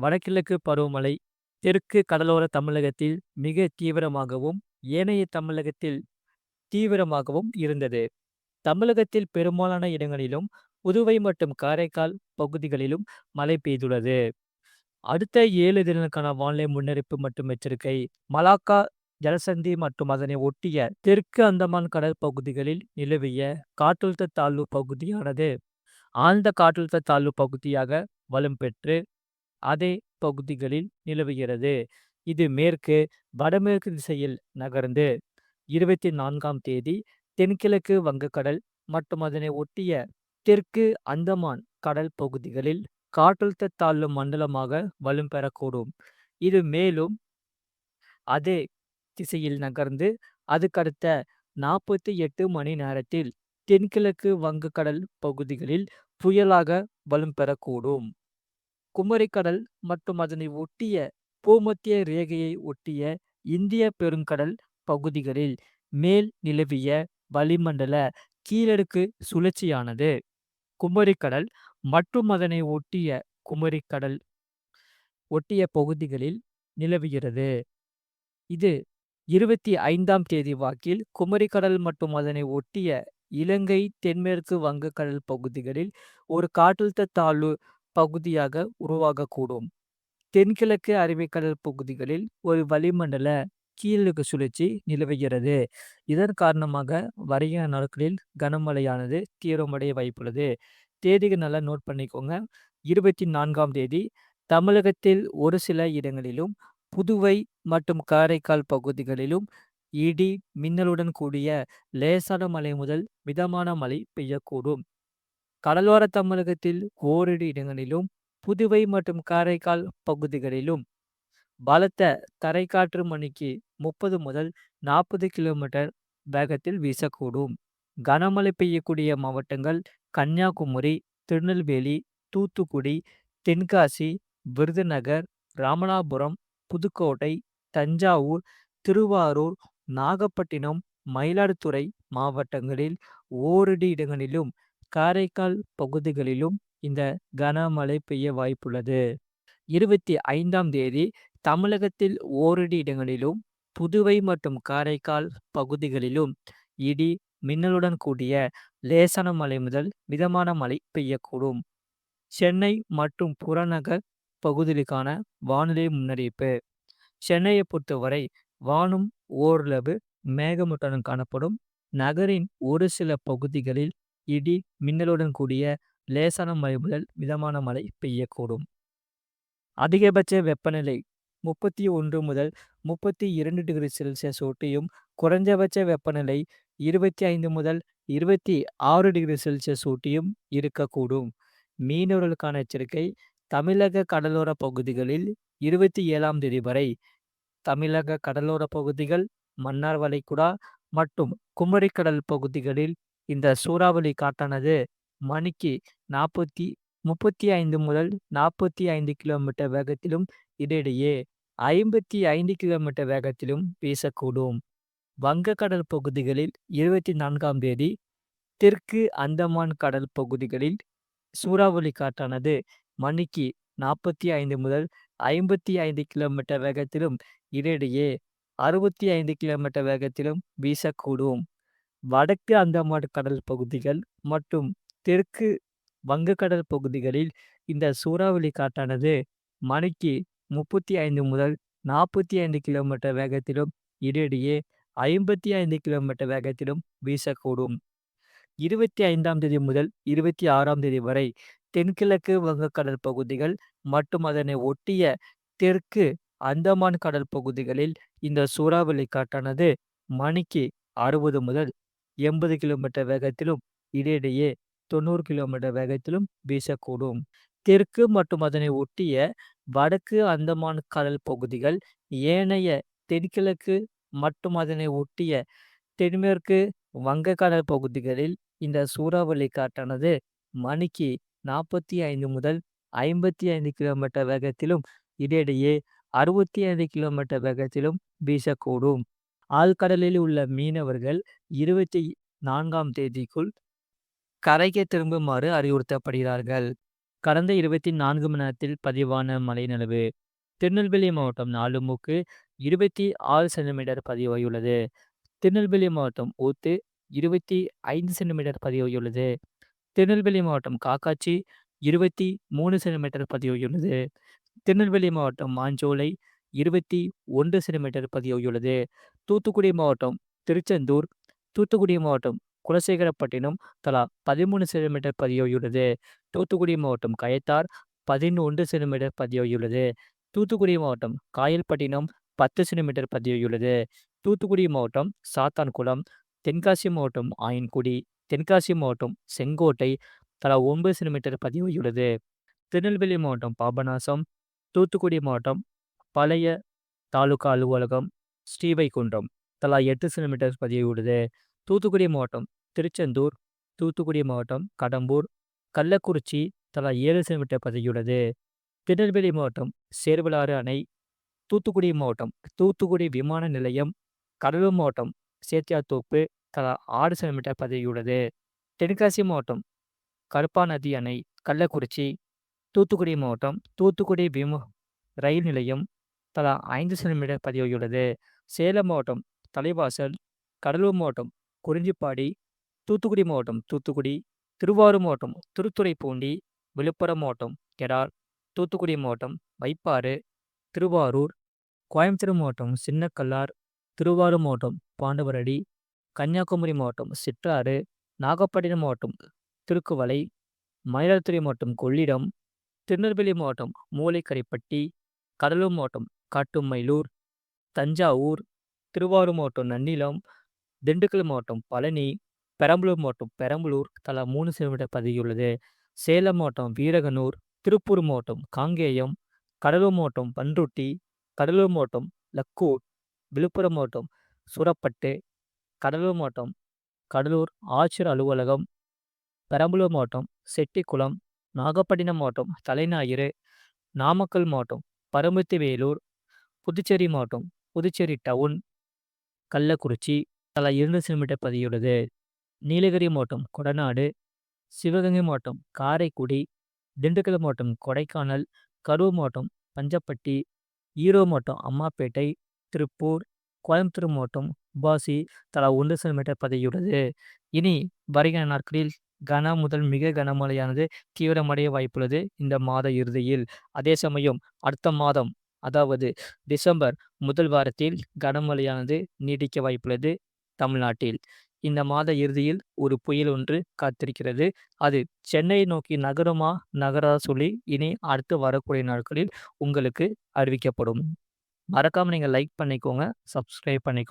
வடகிழக்கு பருவமழை தெற்கு கடலோர தமிழகத்தில் மிக தீவிரமாகவும், ஏனைய தமிழகத்தில் தீவிரமாகவும் இருந்தது. தமிழகத்தில் பெரும்பாலான இடங்களிலும், புதுவை மற்றும் காரைக்கால் பகுதிகளிலும் மழை பெய்துள்ளது. அடுத்த ஏழு தினங்களுக்கான வானிலை முன்னெடுப்பு மற்றும் எச்சரிக்கை மலாக்கா ஜலசந்தி மற்றும் அதனை ஒட்டிய தெற்கு அந்தமான் கடல் பகுதிகளில் நிலவிய காற்றழுத்த தாழ்வு பகுதியானது ஆழ்ந்த காற்றழுத்த தாழ்வு பகுதியாக வலும் பெற்று அதே பகுதிகளில் நிலவுகிறது. இது மேற்கு, வடமேற்கு திசையில் நகர்ந்து இருபத்தி நான்காம் தேதி தென்கிழக்கு வங்கக்கடல் மற்றும் அதனை ஒட்டிய தெற்கு அந்தமான் கடல் பகுதிகளில் காற்றழுத்த தாழ்வு மண்டலமாக வலும் பெறக்கூடும். இது மேலும் அதே திசையில் நகர்ந்து அதுக்கடுத்த நாற்பத்தி எட்டு மணி நேரத்தில் தென்கிழக்கு வங்கக்கடல் பகுதிகளில் புயலாக வலும் பெறக்கூடும். குமரிக்கடல் மற்றும் அதனை ஒட்டிய பூமத்திய ரேகையை ஒட்டிய இந்திய பெருங்கடல் பகுதிகளில் மேல் நிலவிய வளிமண்டல கீழடுக்கு சுழற்சியானது குமரிக்கடல் மற்றும் அதனை ஒட்டிய குமரிக்கடல் ஒட்டிய பகுதிகளில் நிலவுகிறது. இது இருபத்தி ஐந்தாம் தேதி வாக்கில் குமரிக்கடல் மற்றும் அதனை ஒட்டிய இலங்கை தென்மேற்கு வங்கக்கடல் பகுதிகளில் ஒரு காற்றழுத்த தாழ்வு பகுதியாக உருவாகக்கூடும். தென்கிழக்கு அரபிக்கடல் பகுதிகளில் ஒரு வளிமண்டல கீழக்கு சுழற்சி நிலவுகிறது. இதன் காரணமாக வரைய நாட்களில் கனமழையானது தீவிரமடைய வாய்ப்புள்ளது. தேதிகள் நல்லா நோட் பண்ணிக்கோங்க. இருபத்தி நான்காம் தேதி தமிழகத்தில் ஒரு சில இடங்களிலும், புதுவை மற்றும் காரைக்கால் பகுதிகளிலும் இடி, மின்னலுடன் கூடிய லேசான மழை முதல் மிதமான மழை பெய்யக்கூடும். கடலோர தமிழகத்தில் ஓரிரு இடங்களிலும், புதுவை மற்றும் காரைக்கால் பகுதிகளிலும் பலத்த தரைக்காற்று மணிக்கு முப்பது முதல் நாற்பது கிலோமீட்டர் வேகத்தில் வீசக்கூடும். கனமழை பெய்யக்கூடிய மாவட்டங்கள் கன்னியாகுமரி, திருநெல்வேலி, தூத்துக்குடி, தென்காசி, விருதுநகர், ராமநாதபுரம், புதுக்கோட்டை, தஞ்சாவூர், திருவாரூர், நாகப்பட்டினம், மயிலாடுதுறை மாவட்டங்களில் ஓரிரு இடங்களிலும், காரைக்கால் பகுதிகளிலும் இந்த கனமழை பெய்ய வாய்ப்புள்ளது. இருபத்தி ஐந்தாம் தேதி தமிழகத்தில் ஓரிரு இடங்களிலும், புதுவை மற்றும் காரைக்கால் பகுதிகளிலும் இடி, மின்னலுடன் கூடிய லேசான மழை முதல் மிதமான மழை பெய்யக்கூடும். சென்னை மற்றும் புறநகர் பகுதிகளுக்கான வானிலை முன்னறிவிப்பு சென்னையை பொறுத்தவரை வானம் ஓரளவு மேகமூட்டத்துடன் காணப்படும். நகரின் ஒரு சில பகுதிகளில் இடி, மின்னலுடன் கூடிய லேசான மழை முதல் மிதமான மழை பெய்யக்கூடும். அதிகபட்ச வெப்பநிலை முப்பத்தி ஒன்று முதல் முப்பத்தி இரண்டு டிகிரி செல்சியஸ் ஒட்டியும், குறைஞ்சபட்ச வெப்பநிலை இருபத்தி ஐந்து முதல் இருபத்தி ஆறு டிகிரி செல்சியஸ் ஊட்டியும் இருக்கக்கூடும். மீனவர்களுக்கான எச்சரிக்கை தமிழக கடலோர பகுதிகளில் இருபத்தி ஏழாம் தேதி வரை தமிழக கடலோர பகுதிகள், மன்னார் வளைகுடா மற்றும் குமரிக்கடல் பகுதிகளில் இந்த சூறாவளி காற்றானது மணிக்கு நாற்பத்தி முப்பத்தி ஐந்து முதல் நாற்பத்தி ஐந்து கிலோமீட்டர் வேகத்திலும், இடையிடையே ஐம்பத்தி ஐந்து கிலோமீட்டர் வேகத்திலும் வீசக்கூடும். வங்கக்கடல் பகுதிகளில் இருபத்தி நான்காம் தேதி தெற்கு அந்தமான் கடல் பகுதிகளில் சூறாவளி காற்றானது மணிக்கு நாற்பத்தி ஐந்து முதல் ஐம்பத்தி ஐந்து கிலோமீட்டர் வேகத்திலும், இடையிடையே அறுபத்தி ஐந்து கிலோமீட்டர் வேகத்திலும் வீசக்கூடும். வடக்கு அந்தமான் கடல் பகுதிகள் மற்றும் தெற்கு வங்கக்கடல் பகுதிகளில் இந்த சூறாவளி காற்றானது மணிக்கு முப்பத்தி ஐந்து முதல் நாற்பத்தி ஐந்து கிலோமீட்டர் வேகத்திலும், இடையிடையே ஐம்பத்தி ஐந்து கிலோமீட்டர் வேகத்திலும் வீசக்கூடும். இருபத்தி ஐந்தாம் தேதி முதல் இருபத்தி ஆறாம் தேதி வரை தென்கிழக்கு வங்கக்கடல் பகுதிகள் மற்றும் அதனை ஒட்டிய தெற்கு அந்தமான் கடல் பகுதிகளில் இந்த சூறாவளி காற்றானது மணிக்கு அறுபது முதல் எண்பது கிலோமீட்டர் வேகத்திலும், இடையிடையே தொண்ணூறு கிலோமீட்டர் வேகத்திலும் வீசக்கூடும். தெற்கு மற்றும் அதனை ஒட்டிய வடக்கு அந்தமான் கடல் பகுதிகள், ஏனைய தென்கிழக்கு மற்றும் அதனை ஒட்டிய தென்மேற்கு வங்கக்கடல் பகுதிகளில் இந்த சூறாவளி காற்றானது மணிக்கு நாற்பத்தி ஐந்து முதல் ஐம்பத்தி ஐந்து கிலோமீட்டர் வேகத்திலும், இடையிடையே அறுபத்தி ஐந்து கிலோமீட்டர் வேகத்திலும் வீசக்கூடும். ஆழ்கடலில் உள்ள மீனவர்கள் இருபத்தி நான்காம் தேதிக்குள் கரைக்கு திரும்புமாறு அறிவுறுத்தப்படுகிறார்கள். கடந்த 24 மணி நேரத்தில் பதிவான மழையின் திருநெல்வேலி மாவட்டம் நாலுமுக்கு 26 சென்டிமீட்டர் பதிவாகியுள்ளது. திருநெல்வேலி மாவட்டம் ஊத்து 25 சென்டிமீட்டர் பதிவாகியுள்ளது. திருநெல்வேலி மாவட்டம் காக்காட்சி 23 சென்டிமீட்டர் பதிவாகியுள்ளது. திருநெல்வேலி மாவட்டம் மாஞ்சோலை 21 சென்டிமீட்டர் பதிவாகியுள்ளது. தூத்துக்குடி மாவட்டம் திருச்செந்தூர், தூத்துக்குடி மாவட்டம் குலசேகரப்பட்டினம் தலா 13 சென்டிமீட்டர் பதிவாகியுள்ளது. தூத்துக்குடி மாவட்டம் கயத்தார் 11 சென்டிமீட்டர் பதிவாகியுள்ளது. தூத்துக்குடி மாவட்டம் காயல்பட்டினம் 10 சென்டிமீட்டர் பதிவாகியுள்ளது. தூத்துக்குடி மாவட்டம் சாத்தான்குளம், தென்காசி மாவட்டம் ஆயன்குடி, தென்காசி மாவட்டம் செங்கோட்டை தலா ஒன்பது சென்டிமீட்டர் பதிவாகியுள்ளது. திருநெல்வேலி மாவட்டம் பாபநாசம், தூத்துக்குடி மாவட்டம் பழைய தாலுகா அலுவலகம், ஸ்ரீவைகுண்டம் தலா 8 சென்டிமீட்டர் பதிவிடுது தூத்துக்குடி மாவட்டம் திருச்செந்தூர், தூத்துக்குடி மாவட்டம் கடம்பூர், கள்ளக்குறிச்சி தலா ஏழு சென்டிமீட்டர் பதிவிடுது திருநெல்வேலி மாவட்டம் சேர்வலாறு அணை, தூத்துக்குடி மாவட்டம் தூத்துக்குடி விமான நிலையம், கடலூர் மாவட்டம் சேத்தியாத்தோப்பு தலா ஆறு சென்டிமீட்டர் பதிவாகியுள்ளது. தென்காசி மாவட்டம் கருப்பாநதி அணை, கள்ளக்குறிச்சி, தூத்துக்குடி மாவட்டம் தூத்துக்குடி விம ரயில் நிலையம் தலா ஐந்து சென்டிமீட்டர் பதிவாகியுள்ளது. சேலம் மாவட்டம் தலைவாசல், கடலூர் மாவட்டம் குறிஞ்சிப்பாடி, தூத்துக்குடி மாவட்டம் தூத்துக்குடி, திருவாரூர் மாவட்டம் திருத்துறைப்பூண்டி, விழுப்புரம் மாவட்டம் கெடார், தூத்துக்குடி மாவட்டம் வைப்பாறு, திருவாரூர், கோயம்புத்தூர் மாவட்டம் சின்னக்கல்லார், திருவாரூர் மாவட்டம் பாண்டவரடி, கன்னியாகுமரி மாவட்டம் சிற்றாறு, நாகப்பட்டினம் மாவட்டம் திருக்குவளை, மயிலாடுதுறை மாவட்டம் கொள்ளிடம், திருநெல்வேலி மாவட்டம் மூளைக்கரைப்பட்டி கடலூர் மாவட்டம் காட்டுமயிலூர், தஞ்சாவூர், திருவாரூர் மாவட்டம் நன்னிலம், திண்டுக்கல் மாவட்டம் பழனி, பெரம்பலூர் மாவட்டம் பெரம்பலூர் தலா மூணு சென்டிமீட்டர் பதவியுள்ளது சேலம் மாவட்டம் வீரகனூர், திருப்பூர் மாவட்டம் காங்கேயம், கடலூர் மாவட்டம் பண்ருட்டி, கடலூர் மாவட்டம் லக்கூர், விழுப்புரம் மாவட்டம் சூரப்பட்டு, கடலூர் மாவட்டம் கடலூர் ஆட்சியர் அலுவலகம், பெரம்பலூர் மாவட்டம் செட்டிக்குளம், நாகப்பட்டினம் மாவட்டம் தலைஞாயிறு, நாமக்கல் மாவட்டம் பரமத்திவேலூர், புதுச்சேரி மாவட்டம் புதுச்சேரி டவுன், கள்ளக்குறிச்சி தலா இரண்டு சென்டிமீட்டர் பதியுள்ளது நீலகிரி மாவட்டம் கொடநாடு, சிவகங்கை மாவட்டம் காரைக்குடி, திண்டுக்கல் மாவட்டம் கொடைக்கானல், கரூர் மாவட்டம் பஞ்சப்பட்டி, ஈரோ மாவட்டம் அம்மாப்பேட்டை. திருப்பூர், கோயம்புத்தூர் மாவட்டம் உபாசி. தலா ஒன்று சென்டிமீட்டர் பதியுள்ளது இனி வருகிற நாட்களில் கன முதல் மிக கனமழையானது தீவிரமடைய வாய்ப்புள்ளது இந்த மாத இறுதியில். அதே சமயம் அடுத்த மாதம் அதாவது டிசம்பர் முதல் வாரத்தில் கனமழையானது நீடிக்க வாய்ப்புள்ளது தமிழ்நாட்டில். இந்த மாத இறுதியில் ஒரு புயல் ஒன்று காத்திருக்கிறது. அது சென்னையை நோக்கி நகருமா, நகரா சொல்லி இனி அடுத்து வரக்கூடிய நாட்களில் உங்களுக்கு அறிவிக்கப்படும். மறக்காமல் நீங்கள் லைக் பண்ணிக்கோங்க. சப்ஸ்கிரைப் பண்ணிக்கோங்க.